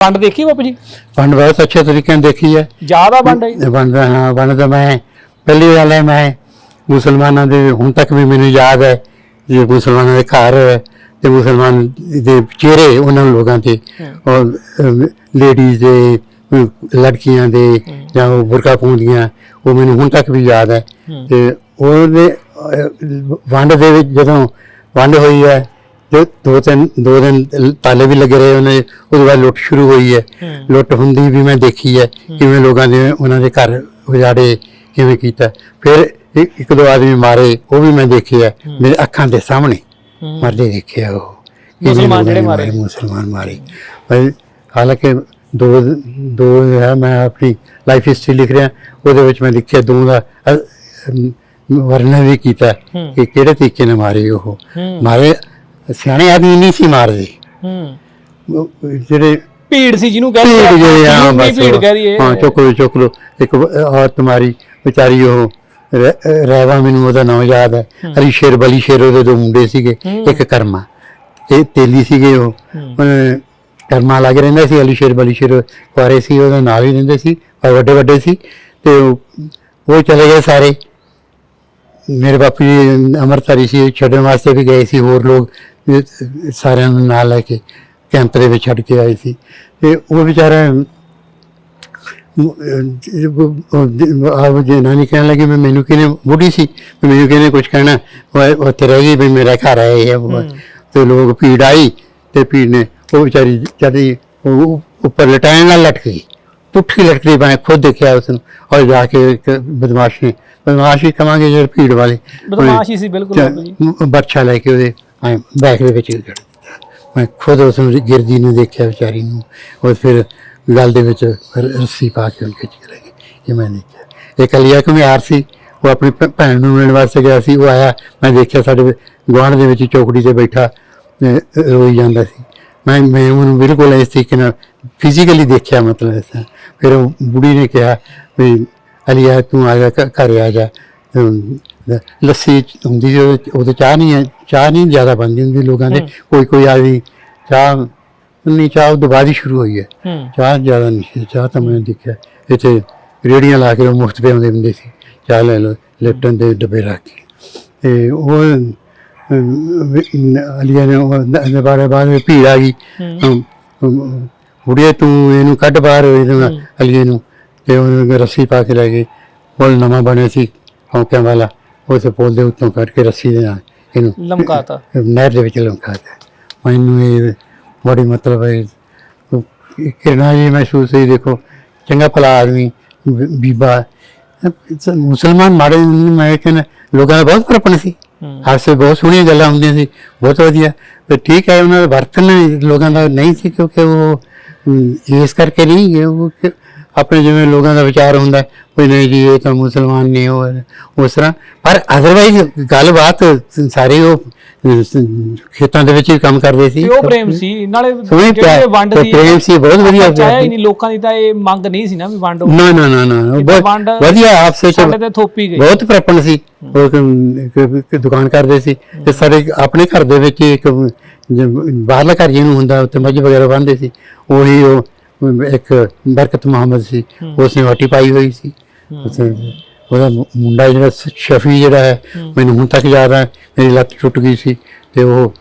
ਵੰਡ ਦੇਖੀ ਬਾਪੂ ਜੀ? ਵੰਡ ਬਹੁਤ ਅੱਛੇ ਤਰੀਕੇ ਨਾਲ ਦੇਖੀ ਹੈ। ਜ਼ਿਆਦਾ ਵੰਡ ਹੈ? ਵੰਡ ਹਾਂ ਵੰਡ ਤਾਂ ਮੈਂ ਪਹਿਲੀ ਗੱਲ ਹੈ ਮੈਂ ਮੁਸਲਮਾਨਾਂ ਦੇ ਹੁਣ ਤੱਕ ਵੀ ਮੈਨੂੰ ਯਾਦ ਹੈ ਜੇ ਮੁਸਲਮਾਨਾਂ ਦੇ ਘਰ ਤੇ ਮੁਸਲਮਾਨ ਦੇ ਚਿਹਰੇ ਉਹਨਾਂ ਲੋਕਾਂ ਤੇ ਔਰ ਲੇਡੀਜ਼ ਦੇ ਲੜਕੀਆਂ ਦੇ ਜਾਂ ਉਹ ਬੁਰਕਾ ਪਾਉਂਦੀਆਂ ਉਹ ਮੈਨੂੰ ਹੁਣ ਤੱਕ ਵੀ ਯਾਦ ਹੈ। ਤੇ ਉਹਦੇ ਵੰਡ ਦੇ ਵਿੱਚ ਜਦੋਂ ਵੰਡ ਹੋਈ ਹੈ ਜੋ ਦੋ ਤਿੰਨ ਦੋ ਦਿਨ ਤਾਲੇ ਵੀ ਲੱਗੇ ਰਹੇ ਉਹਨੇ ਉਹਦੇ ਬਾਅਦ ਲੁੱਟ ਸ਼ੁਰੂ ਹੋਈ ਹੈ। ਲੁੱਟ ਹੁੰਦੀ ਵੀ ਮੈਂ ਦੇਖੀ ਹੈ ਕਿਵੇਂ ਲੋਕਾਂ ਦੇ ਉਹਨਾਂ ਦੇ ਘਰ ਉਜਾੜੇ ਕਿਵੇਂ ਕੀਤਾ ਫਿਰ ਇੱਕ ਇੱਕ ਦੋ ਆਦਮੀ ਮਾਰੇ ਉਹ ਵੀ ਮੈਂ ਦੇਖਿਆ ਮੇਰੇ ਅੱਖਾਂ ਦੇ ਸਾਹਮਣੇ। ਮਰਦੇ ਦੇਖਿਆ ਉਹ ਮੁਸਲਮਾਨ ਜਿਹੜੇ ਨੇ ਮਾਰੇ। ਮੁਸਲਮਾਨ ਮਾਰੇ ਪਰ ਹਾਲਾਂਕਿ ਦੋ ਦੋ ਹੈ ਮੈਂ ਆਪਣੀ ਲਾਈਫ ਹਿਸਟਰੀ ਲਿਖ ਰਿਹਾ ਉਹਦੇ ਵਿੱਚ ਮੈਂ ਲਿਖਿਆ ਦੋ ਦਾ ਵਰਣਨ ਵੀ ਕੀਤਾ। ਕਿ ਕਿਹੜੇ ਤਰੀਕੇ ਨਾਲ ਮਾਰੇ ਉਹ। ਮਾਰੇ ਸਿਆਣੇ ਆਦਮੀ ਨਹੀਂ ਸੀ ਮਾਰਦੇ। ਹੂੰ। ਉਹ ਜਿਹੜੇ ਭੀੜ ਸੀ ਜਿਹਨੂੰ ਭੀੜ ਕਹਿੰਦੇ ਜਿਹੜੇ ਆ ਜਿਹਨੂੰ ਬਸ ਭੀੜ ਕਹਿ ਦਈਏ। ਹਾਂ ਚੁੱਕ ਲਓ ਚੁੱਕ ਲਓ। ਇੱਕ ਵ- ਔਰਤ ਮਾਰੀ ਵਿਚਾਰੀ ਉਹ ਰਹਿਵਾ ਮੈਨੂੰ ਉਹਦਾ ਨਾਮ ਯਾਦ ਹੈ। ਹਰੀ ਸ਼ੇਰ ਬਲੀ ਸ਼ੇਰ ਉਹਦੇ ਦੋ ਮੁੰਡੇ ਸੀਗੇ ਹੂੰ। ਇੱਕ ਕਰਮਾ। ਤੇ ਤੇਲੀ ਸੀਗੇ ਉਹ। ਉਹਨੇ ਕਰਮਾ ਲੱਗ ਰਹਿੰਦਾ ਸੀ ਅਲੀ ਸ਼ੇਰ ਬਲੀ ਸ਼ੇਰ ਕੁਆਰੇ ਸੀ ਉਹਦੇ ਨਾਲ ਹੀ ਰਹਿੰਦੇ ਸੀ ਪਰ ਵੱਡੇ ਵੱਡੇ ਸੀ। ਤੇ ਉਹ ਉਹ ਚਲੇ ਗਏ ਸਾਰੇ। ਮੇਰੇ ਬਾਪੂ ਜੀ ਅਮਰਤਾਰੀ ਸੀ ਛੱਡਣ ਵਾਸਤੇ ਵੀ ਗਏ ਸੀ ਹੋਰ ਲੋਕ। ਸਾਰਿਆਂ ਨੂੰ ਨਾਲ ਲੈ ਕੇ ਕੈਂਪ ਦੇ ਵਿੱਚ ਛੱਡ ਕੇ ਆਏ ਸੀ। ਤੇ ਉਹ ਵਿਚਾਰਾ ਆਪ ਜੇ ਨਾਨੀ ਕਹਿਣ ਲੱਗੀ ਮੈਂ ਮੈਨੂੰ ਕਿਹਨੇ ਬੁੱਢੀ ਸੀ ਮੈਨੂੰ ਕਿਹਨੇ ਕੁਝ ਕਹਿਣਾ ਉਹ ਉੱਥੇ ਰਹਿ ਗਈ ਵੀ ਮੇਰਾ ਘਰ ਆਏ ਹੈ ਉਹ। ਤੇ ਲੋਕ ਭੀੜ ਆਈ ਤੇ ਭੀੜ ਨੇ ਉਹ ਵਿਚਾਰੀ ਜਦੀ ਉਹ ਉੱਪਰ ਲਟਾਇਣ ਨਾਲ ਲਟਕ ਗਈ। ਪੁੱਠੀ ਲਟਕ ਗਈ ਮੈਂ ਖੁਦ ਦੇਖਿਆ ਉਸ ਨੂੰ। ਔਰ ਜਾ ਕੇ ਇੱਕ ਬਦਮਾਸ਼ ਬਦਮਾਸ਼ ਹੀ ਕਵਾਂਗੇ ਜਿਹੜੇ ਭੀੜ ਵਾਲੇ। ਬਦਮਾਸ਼ ਸੀ ਬਿਲਕੁਲ ਬਰਛਾ ਲੈ ਕੇ ਉਹਦੇ ਐਂ ਬੈਕ ਦੇ ਵਿੱਚ ਜੜ ਮੈਂ ਖੁਦ ਉਸ ਨੂੰ ਗਿਰਦੀ ਨੂੰ ਦੇਖਿਆ, ਵਿਚਾਰੀ ਨੂੰ। ਉਹ ਫਿਰ ਗਲ ਦੇ ਵਿੱਚ ਰੱਸੀ ਪਾ ਕੇ ਉਹਨੂੰ ਖਿੱਚ ਕੇ ਲੈ ਗਏ, ਇਹ ਮੈਂ ਦੇਖਿਆ। ਇੱਕ ਅਲੀਆ ਕੁਮਾਰ ਸੀ, ਉਹ ਆਪਣੀ ਭੈਣ ਨੂੰ ਮਿਲਣ ਵਾਸਤੇ ਗਿਆ ਸੀ, ਉਹ ਆਇਆ, ਮੈਂ ਦੇਖਿਆ ਸਾਡੇ ਗੁਆਂਢ ਦੇ ਵਿੱਚ ਚੌਕੜੀ ਤੇ ਬੈਠਾ ਰੋਈ ਜਾਂਦਾ ਸੀ। ਮੈਂ ਮੈਂ ਉਹਨੂੰ ਬਿਲਕੁਲ ਇਸ ਤਰੀਕੇ ਨਾਲ ਫਿਜ਼ੀਕਲੀ ਦੇਖਿਆ, ਮਤਲਬ ਇਸ ਤਰ੍ਹਾਂ। ਫਿਰ ਉਹ ਬੁੜੀ ਨੇ ਕਿਹਾ ਵੀ, ਅਲੀਆ, ਤੂੰ ਆ ਜਾ, ਘ- ਘਰੇ ਆ ਜਾ। ਲੱਸੀ ਹੁੰਦੀ ਸੀ ਉਹਦੇ ਚਾਹ ਨਹੀਂ ਹੈ ਚਾਹ ਨਹੀਂ ਜ਼ਿਆਦਾ ਬਣਦੀ ਹੁੰਦੀ ਲੋਕਾਂ ਦੇ। ਕੋਈ ਕੋਈ ਆਦਮੀ ਚਾਹ ਨਹੀਂ ਚਾਹ ਉਹ ਹੀ ਸ਼ੁਰੂ ਹੋਈ ਹੈ। ਚਾਹ ਜ਼ਿਆਦਾ ਨਹੀਂ ਸੀ ਚਾਹ ਤਾਂ ਮੈਂ ਦੇਖਿਆ ਇੱਥੇ ਰੇੜੀਆਂ ਲਾ ਕੇ ਮੁਫਤ ਪੇ ਆਉਂਦੇ ਹੁੰਦੇ ਸੀ। ਚਾਹ ਲੈ ਲਓ ਲਿਪਟਨ ਦੇ ਡੱਬੇ ਰੱਖ ਕੇ। ਤੇ ਉਹ ਅਲੀਆ ਨੇ ਉਹ ਬਾਰੇ ਵਿੱਚ ਭੀੜ ਆ ਗਈ। ਬੁੜੀਏ ਤੂੰ ਇਹਨੂੰ ਕੱਢ ਬਾਹਰ ਇਹਨੂੰ ਅਲੀਏ ਨੂੰ। ਤੇ ਉਹਨੂੰ ਰੱਸੀ ਪਾ ਕੇ ਲੈ ਗਏ। ਪੁਲ ਨਵਾਂ ਬਣਿਆ ਸੀ ਹੌਕਿਆਂ ਵਾਲਾ। ਉਸ ਪੁਲ ਦੇ ਉੱਤੋਂ ਕੱਢ ਕੇ ਰੱਸੀ ਦੇ ਨਾਲ ਇਹਨੂੰ ਲਮਕਾਤਾ। ਨਹਿਰ ਦੇ ਵਿੱਚ ਲਮਕਾ ਦਿੱਤਾ ਮੈਨੂੰ ਇਹ ਬੜੀ ਮਤਲਬ ਹੈ ਕਿਰਨਾ ਜੀ ਮਹਿਸੂਸ ਹੋਈ ਦੇਖੋ ਚੰਗਾ ਭਲਾ ਆਦਮੀ ਬੀਬਾ। ਮੁਸਲਮਾਨ ਮਾੜੇ ਮੈਂ ਕਹਿੰਦਾ ਲੋਕਾਂ ਦਾ ਬਹੁਤ ਫ਼ਰਕ ਸੀ। ਹਾਸੇ ਬਹੁਤ ਸੋਹਣੀਆਂ ਗੱਲਾਂ ਹੁੰਦੀਆਂ ਸੀ ਬਹੁਤ ਵਧੀਆ। ਤੇ ਠੀਕ ਹੈ ਉਹਨਾਂ ਦਾ ਵਰਤਨ ਲੋਕਾਂ ਦਾ ਨਹੀਂ ਸੀ ਕਿਉਂਕਿ ਉਹ ਇਸ ਕਰਕੇ ਨਹੀਂ ਉਹ ਆਪਣੇ ਜਿਵੇਂ ਲੋਕਾਂ ਦਾ ਵਿਚਾਰ ਹੁੰਦਾ ਕੋਈ ਨਹੀਂ ਜੀ ਇਹ ਤਾਂ ਮੁਸਲਮਾਨ ਨਹੀਂ ਉਹ ਉਸ ਤਰ੍ਹਾਂ। ਪਰ ਅਦਰਵਾਈਜ਼ ਗੱਲਬਾਤ ਸਾਰੇ ਉਹ ਖੇਤਾਂ ਦੇ ਵਿੱਚ ਹੀ ਕੰਮ ਕਰਦੇ ਸੀ। ਉਹ ਪ੍ਰੇਮ ਸੀ। ਨਾਲੇ ਜਿਹੜੇ ਪਿਆਰ ਵੰਡ ਤੇ ਦੀ ਪ੍ਰੇਮ ਸੀ ਬਹੁਤ ਵਧੀਆ ਚਾਹਿਆ ਪਿਆਰ ਹੀ ਸੀ। ਨਹੀਂ ਲੋਕਾਂ ਦੀ ਤਾਂ ਇਹ ਮੰਗ ਨਹੀਂ ਸੀ ਨਾ ਵੀ ਵੰਡ। ਹੋਵੇ। ਨਾ ਨਾ ਨਾ ਨਾ ਇਹ ਤਾਂ ਬਹੁਤ ਵੰਡ ਵਧੀਆ ਆਪਸੇ ਚ ਸਾਡੇ ਤੇ ਥੋਪੀ ਗਈ। ਬਹੁਤ ਪ੍ਰਪਨ ਸੀ। ਉਹ ਦੁਕਾਨ ਕਰਦੇ ਸੀ ਤੇ ਸਾਡੇ ਆਪਣੇ ਘਰ ਦੇ ਵਿੱਚ ਹੀ ਇੱਕ ਬਾਹਰਲਾ ਘਰ ਜਿਹਨੂੰ ਹੁੰਦਾ ਉੱਥੇ ਮੱਝ ਵਗੈਰਾ ਬੰਨਦੇ ਸੀ ਉਹੀ ਉਹ ਇੱਕ ਬਰਕਤ ਮੁਹੰਮਦ ਸੀ ਉਸਨੇ ਵਾਟੀ ਪਾਈ ਹੋਈ ਸੀ। ਉਸਨੇ- ਉਹਦਾ ਮੁ- ਮੁੰਡਾ ਜਿਹੜਾ ਸ਼ਫੀ ਜਿਹੜਾ ਹੈ ਮੈਨੂੰ ਹੁਣ ਤੱਕ ਯਾਦ ਹੈ ਮੇਰੀ ਲੱਤ ਟੁੱਟ ਗਈ ਸੀ ਤੇ ਉਹ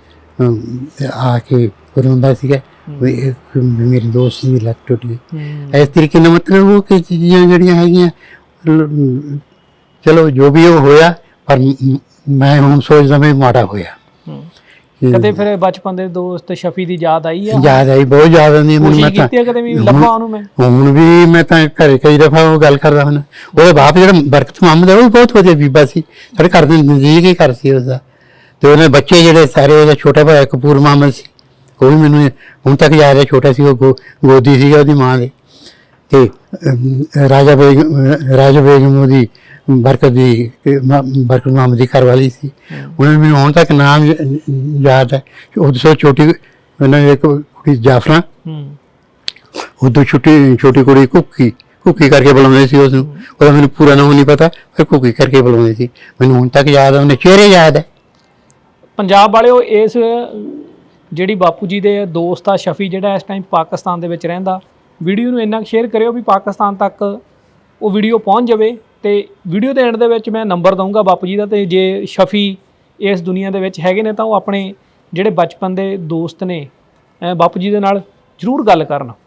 ਆ ਕੇ ਰੋਂਦਾ ਸੀਗਾ ਵੀ ਮੇਰੀ ਦੋਸਤ ਦੀ ਲੱਤ ਟੁੱਟ ਗਈ। ਇਸ ਤਰੀਕੇ ਨਾਲ ਮਤਲਬ ਉਹ ਕਿ ਚੀਜ਼ਾਂ ਜਿਹੜੀਆਂ ਹੈਗੀਆਂ ਚਲੋ ਜੋ ਵੀ ਉਹ ਹੋਇਆ ਪਰ ਮ- ਮ- ਮੈਂ ਹੁਣ ਸੋਚਦਾ ਵੀ ਮਾੜਾ ਹੋਇਆ। ਕਦੇ ਫਿਰ ਬਚਪਨ ਦੇ ਦੋਸਤ ਸ਼ਫੀ ਦੀ ਯਾਦ ਆਈ ਆ? ਯਾਦ ਆਈ ਬਹੁਤ ਯਾਦ ਆਉਂਦੀ ਹੈ ਮੈਨੂੰ ਮੈਂ ਤਾਂ ਕੀਤੀ ਆ ਕਦੇ ਵੀ ਲੱਭਾਂ ਉਹਨੂੰ ਮੈਂ? ਹੁਣ ਵੀ ਮੈਂ ਤਾਂ ਘਰੇ ਕਈ ਦਫਾ ਉਹ ਗੱਲ ਕਰਦਾ ਹਾਂ ਉਹਦੇ ਬਾਪ ਜਿਹੜਾ ਬਰਕਤ ਮੁਹੰਮਦ ਹੈ ਉਹ ਬਹੁਤ ਵਧੀਆ ਬੀਬਾ ਸੀ। ਸਾਡੇ ਘਰ ਦੇ ਨਜ਼ਦੀਕ ਹੀ ਘਰ ਸੀ ਉਸਦਾ। ਤੇ ਉਹਦੇ ਬੱਚੇ ਜਿਹੜੇ ਸਾਰੇ ਉਹਦਾ ਛੋਟਾ ਭਾਈ ਕਪੂਰ ਮੁਹੰਮਦ ਸੀ ਉਹ ਵੀ ਮੈਨੂੰ ਹੁਣ ਤੱਕ ਯਾਦ ਹੈ ਛੋਟਾ ਸੀ ਉਹ ਗੋਦੀ ਸੀ ਉਹਦੀ ਮਾਂ ਦੇ। ਤੇ ਰਾਜਾ ਅਹ, ਰਾਜਾ ਬੇਗਮ ਉਹਦੀ ਬਰਕਤ ਦੀ ਤੇ ਬਰਕਤ ਮੁਹੰਮਦ ਦੀ ਘਰਵਾਲੀ ਸੀ। ਉਹਨਾਂ ਨੇ ਮੈਨੂੰ ਹੁਣ ਤੱਕ ਨਾਮ ਯਾਦ ਹੈ ਉਹ ਤੋਂ ਛੋਟੀ ਉਹਨਾਂ ਦੀ ਇੱਕ ਕੁੜੀ ਜਾਫਰਾ। ਹੂੰ। ਉਦੋਂ ਛੋਟੀ ਛੋਟੀ ਕੁੜੀ ਕੁੱਕੀ ਕੁੱਕੀ ਕਰਕੇ ਬੁਲਾਉਂਦੇ ਸੀ ਉਸ ਨੂੰ ਉਹਦਾ ਮੈਨੂੰ ਪੂਰਾ ਨਾਮ ਨਹੀਂ ਪਤਾ ਪਰ ਕੁੱਕੀ ਕਰਕੇ ਬੁਲਾਉਂਦੇ ਸੀ। ਮੈਨੂੰ ਹੁਣ ਤੱਕ ਯਾਦ ਆ ਉਹਨੇ ਚਿਹਰੇ ਯਾਦ ਹੈ। ਪੰਜਾਬ ਵਾਲਿਓ ਇਸ ਜਿਹੜੀ ਬਾਪੂ ਜੀ ਦੇ ਦੋਸਤ ਆ ਸ਼ਫੀ ਜਿਹੜਾ ਇਸ ਟਾਈਮ ਪਾਕਿਸਤਾਨ ਦੇ ਵਿੱਚ ਰਹਿੰਦਾ ਵੀਡੀਓ ਨੂੰ ਇੰਨਾ ਸ਼ੇਅਰ ਕਰਿਓ ਵੀ ਪਾਕਿਸਤਾਨ ਤੱਕ ਉਹ ਵੀਡੀਓ ਪਹੁੰਚ ਜਾਵੇ। ਤੇ ਵੀਡੀਓ ਦੇ ਐਂਡ ਦੇ ਵਿੱਚ ਮੈਂ ਨੰਬਰ ਦਊਂਗਾ ਬਾਪੂ ਜੀ ਦਾ ਤੇ ਜੇ ਸ਼ਫੀ ਇਸ ਦੁਨੀਆ ਦੇ ਵਿੱਚ ਹੈਗੇ ਨੇ ਤਾਂ ਉਹ ਆਪਣੇ ਜਿਹੜੇ ਬਚਪਨ ਦੇ ਦੋਸਤ ਨੇ ਬਾਪੂ ਜੀ ਦੇ ਨਾਲ ਜ਼ਰੂਰ ਗੱਲ ਕਰਨ।